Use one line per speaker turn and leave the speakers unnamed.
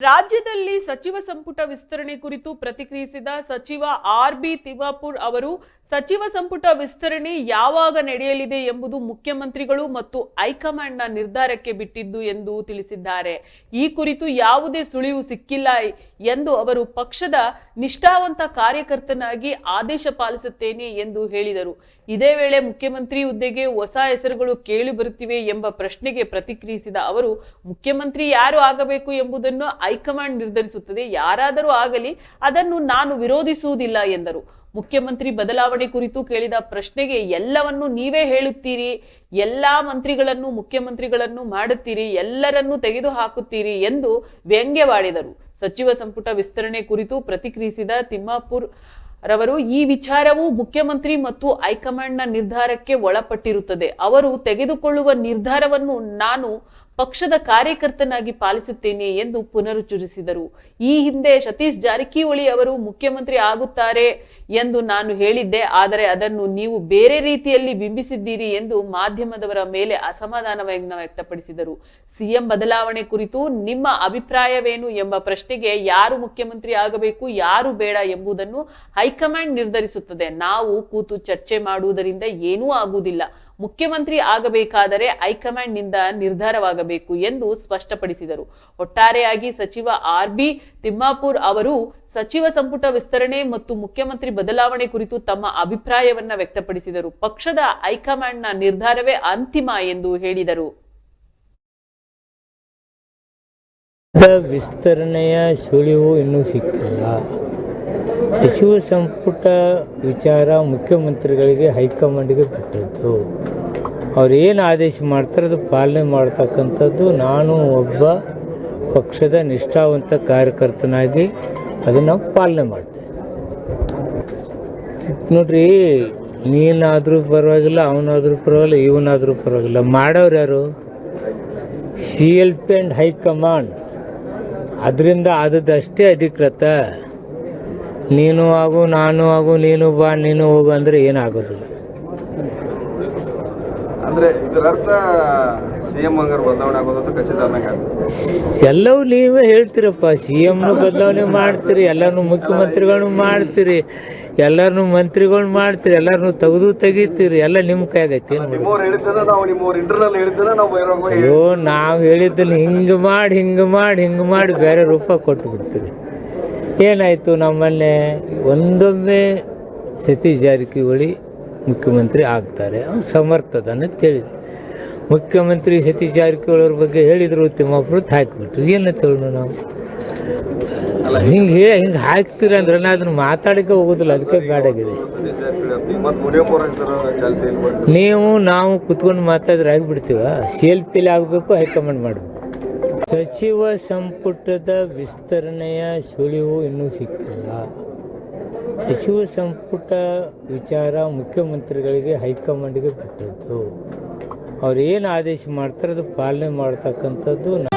ರಾಜ್ಯದಲ್ಲಿ ಸಚಿವ ಸಂಪುಟ ವಿಸ್ತರಣೆ ಕುರಿತು ಪ್ರತಿಕ್ರಿಯಿಸಿದ ಸಚಿವ ಆರ್ ಬಿ ತಿವಾಪುರ್ ಅವರು ಸಚಿವ ಸಂಪುಟ ವಿಸ್ತರಣೆ ಯಾವಾಗ ನಡೆಯಲಿದೆ ಎಂಬುದು ಮುಖ್ಯಮಂತ್ರಿಗಳು ಮತ್ತು ಹೈಕಮಾಂಡ್ನ ನಿರ್ಧಾರಕ್ಕೆ ಬಿಟ್ಟಿದ್ದು ಎಂದು ತಿಳಿಸಿದ್ದಾರೆ. ಈ ಕುರಿತು ಯಾವುದೇ ಸುಳಿವು ಸಿಕ್ಕಿಲ್ಲ ಎಂದು ಅವರು ಪಕ್ಷದ ನಿಷ್ಠಾವಂತ ಕಾರ್ಯಕರ್ತನಾಗಿ ಆದೇಶ ಪಾಲಿಸುತ್ತೇನೆ ಎಂದು ಹೇಳಿದರು. ಇದೇ ವೇಳೆ ಮುಖ್ಯಮಂತ್ರಿ ಹುದ್ದೆಗೆ ಹೊಸ ಹೆಸರುಗಳು ಕೇಳಿ ಬರುತ್ತಿವೆ ಎಂಬ ಪ್ರಶ್ನೆಗೆ ಪ್ರತಿಕ್ರಿಯಿಸಿದ ಅವರು, ಮುಖ್ಯಮಂತ್ರಿ ಯಾರು ಆಗಬೇಕು ಎಂಬುದನ್ನು ಹೈಕಮಾಂಡ್ ನಿರ್ಧರಿಸುತ್ತದೆ, ಯಾರಾದರೂ ಆಗಲಿ ಅದನ್ನು ನಾನು ವಿರೋಧಿಸುವುದಿಲ್ಲ ಎಂದರು. ಮುಖ್ಯಮಂತ್ರಿ ಬದಲಾವಣೆ ಕುರಿತು ಕೇಳಿದ ಪ್ರಶ್ನೆಗೆ ಎಲ್ಲವನ್ನು ನೀವೇ ಹೇಳುತ್ತೀರಿ, ಎಲ್ಲಾ ಮಂತ್ರಿಗಳನ್ನು, ಮುಖ್ಯಮಂತ್ರಿಗಳನ್ನು ಮಾಡುತ್ತೀರಿ, ಎಲ್ಲರನ್ನೂ ತೆಗೆದು ಹಾಕುತ್ತೀರಿ ಎಂದು ವ್ಯಂಗ್ಯವಾಡಿದರು. ಸಚಿವ ಸಂಪುಟ ವಿಸ್ತರಣೆ ಕುರಿತು ಪ್ರತಿಕ್ರಿಯಿಸಿದ ತಿಮ್ಮಾಪುರ್ ರವರು, ಈ ವಿಚಾರವು ಮುಖ್ಯಮಂತ್ರಿ ಮತ್ತು ಹೈಕಮಾಂಡ್ನ ನಿರ್ಧಾರಕ್ಕೆ ಒಳಪಟ್ಟಿರುತ್ತದೆ. ಅವರು ತೆಗೆದುಕೊಳ್ಳುವ ನಿರ್ಧಾರವನ್ನು ನಾನು ಪಕ್ಷದ ಕಾರ್ಯಕರ್ತನಾಗಿ ಪಾಲಿಸುತ್ತೇನೆ ಎಂದು ಪುನರುಚ್ಚರಿಸಿದರು. ಈ ಹಿಂದೆ ಸತೀಶ್ ಜಾರಕಿಹೊಳಿ ಅವರು ಮುಖ್ಯಮಂತ್ರಿ ಆಗುತ್ತಾರೆ ಎಂದು ನಾನು ಹೇಳಿದ್ದೆ. ಆದರೆ ಅದನ್ನು ನೀವು ಬೇರೆ ರೀತಿಯಲ್ಲಿ ಬಿಂಬಿಸಿದ್ದೀರಿ ಎಂದು ಮಾಧ್ಯಮದವರ ಮೇಲೆ ಅಸಮಾಧಾನ ವ್ಯಕ್ತಪಡಿಸಿದರು. ಸಿಎಂ ಬದಲಾವಣೆ ಕುರಿತು ನಿಮ್ಮ ಅಭಿಪ್ರಾಯವೇನು ಎಂಬ ಪ್ರಶ್ನೆಗೆ ಯಾರು ಮುಖ್ಯಮಂತ್ರಿ ಆಗಬೇಕು, ಯಾರು ಬೇಡ ಎಂಬುದನ್ನು ಹೈಕಮಾಂಡ್ ನಿರ್ಧರಿಸುತ್ತದೆ. ನಾವು ಕೂತು ಚರ್ಚೆ ಮಾಡುವುದರಿಂದ ಏನೂ ಆಗುವುದಿಲ್ಲ. ಮುಖ್ಯಮಂತ್ರಿ ಆಗಬೇಕಾದರೆ ಹೈಕಮಾಂಡ್ನಿಂದ ನಿರ್ಧಾರವಾಗಬೇಕು ಎಂದು ಸ್ಪಷ್ಟಪಡಿಸಿದರು. ಒಟ್ಟಾರೆಯಾಗಿ ಸಚಿವ ಆರ್ ಬಿ ತಿಮ್ಮಾಪುರ್ ಅವರು ಸಚಿವ ಸಂಪುಟ ವಿಸ್ತರಣೆ ಮತ್ತು ಮುಖ್ಯಮಂತ್ರಿ ಬದಲಾವಣೆ ಕುರಿತು ತಮ್ಮ ಅಭಿಪ್ರಾಯವನ್ನ ವ್ಯಕ್ತಪಡಿಸಿದರು. ಪಕ್ಷದ ಹೈಕಮಾಂಡ್ನ ನಿರ್ಧಾರವೇ ಅಂತಿಮ ಎಂದು ಹೇಳಿದರು.
ವಿಸ್ತರಣೆಯ ಸುಳಿವು ಇನ್ನೂ ಸಿಕ್ಕಿಲ್ಲ. ಸಚಿವ ಸಂಪುಟ ವಿಚಾರ ಮುಖ್ಯಮಂತ್ರಿಗಳಿಗೆ ಹೈಕಮಾಂಡ್ಗೆ ಬಿಟ್ಟದ್ದು. ಅವ್ರು ಏನು ಆದೇಶ ಮಾಡ್ತಾರೆ ಅದು ಪಾಲನೆ ಮಾಡ್ತಕ್ಕಂಥದ್ದು ನಾನು ಒಬ್ಬ ಪಕ್ಷದ ನಿಷ್ಠಾವಂತ ಕಾರ್ಯಕರ್ತನಾಗಿ ಅದನ್ನು ಪಾಲನೆ ಮಾಡ್ತೇನೆ ನೋಡ್ರಿ, ನೀನಾದರೂ ಪರವಾಗಿಲ್ಲ, ಅವನಾದರೂ ಪರವಾಗಿಲ್ಲ, ಇವನಾದರೂ ಪರವಾಗಿಲ್ಲ. ಮಾಡೋರು ಯಾರು? C L P and high command. ಅದರಿಂದ ಆದದ್ದಷ್ಟೇ ಅಧಿಕೃತ. ನೀನು ಆಗು ನಾನು ಆಗು ನೀನು ಬಾ ನೀನು ಹೋಗು ಅಂದ್ರೆ ಏನಾಗೋದಿಲ್ಲ.
ಅಂದ್ರೆ ಇದರ ಅರ್ಥ ಸಿಎಂ ಹಂಗಾರೆ ಬದಲಾವಣೆ ಆಗೋದಂತ ಖಚಿತ ಅನ್ನಂಗೆ
ಎಲ್ಲವೂ ನೀವೇ ಹೇಳ್ತೀರಪ್ಪ. ಸಿ ಎಮ್ನು ಬದಲಾವಣೆ ಮಾಡ್ತೀರಿ ಎಲ್ಲರನ್ನೂ ಮುಖ್ಯಮಂತ್ರಿಗಳನ್ನು ಮಾಡ್ತೀರಿ ಎಲ್ಲರನ್ನೂ ಮಂತ್ರಿಗಳು ಮಾಡ್ತೀರಿ ಎಲ್ಲರನ್ನೂ ತೆಗೆದು ತೆಗಿತೀರಿ ಎಲ್ಲ ನಿಮ್ಮ
ಬಹಿರಂಗ
ಅಯ್ಯೋ ನಾವು ಹೇಳಿದ್ದನ್ನು ಹಿಂಗೆ ಮಾಡಿ ಹಿಂಗೆ ಮಾಡಿ ಹಿಂಗೆ ಮಾಡಿ ಬೇರೆ ರೂಪ ಕೊಟ್ಟು ಬಿಡ್ತೀರಿ ಏನಾಯಿತು ನಮ್ಮನ್ನೇ ಒಂದೊಮ್ಮೆ ಸತೀಶ್ ಜಾರಕಿಹೊಳಿ ಮುಖ್ಯಮಂತ್ರಿ ಆಗ್ತಾರೆ. ಅವ್ನು ಸಮರ್ಥದನ್ನು ತಿಳಿದೆ ಮುಖ್ಯಮಂತ್ರಿ ಸತೀಶ್ ಜಾರಕಿಹೊಳಿ ಅವ್ರ ಬಗ್ಗೆ ಹೇಳಿದ್ರು, ತಿಮ್ಮಾಪುರ ಹಾಕಿಬಿಟ್ರು ಏನು ಹೇಳೋಣ ನಾವು? ಹಿಂಗೆ ಹಿಂಗೆ ಹಾಕ್ತೀರ ಅಂದ್ರೆ ನಾನು ಅದನ್ನು ಮಾತಾಡಕ್ಕೆ ಹೋಗೋದಿಲ್ಲ, ಅದಕ್ಕೆ
ಬಂತು
ನೀವು, ನಾವು ಕುತ್ಕೊಂಡು ಮಾತಾಡಿದ್ರೆ ಆಗಿಬಿಡ್ತೀವ? ಸೆಲ್ಫಿಲಿ ಆಗಬೇಕು, ಹೈಕಮಾಂಡ್ ಮಾಡಬೇಕು. ಸಚಿವ ಸಂಪುಟದ ವಿಸ್ತರಣೆಯ ಸುಳಿವು ಇನ್ನೂ ಸಿಕ್ಕಿಲ್ಲ. ಸಚಿವ ಸಂಪುಟ ವಿಚಾರ ಮುಖ್ಯಮಂತ್ರಿಗಳಿಗೆ ಹೈಕಮಾಂಡ್ಗೆ ಬಿಟ್ಟದ್ದು. ಅವ್ರು ಏನು ಆದೇಶ ಮಾಡ್ತಾರೆ ಅದು ಪಾಲನೆ ಮಾಡ್ತಕ್ಕಂಥದ್ದು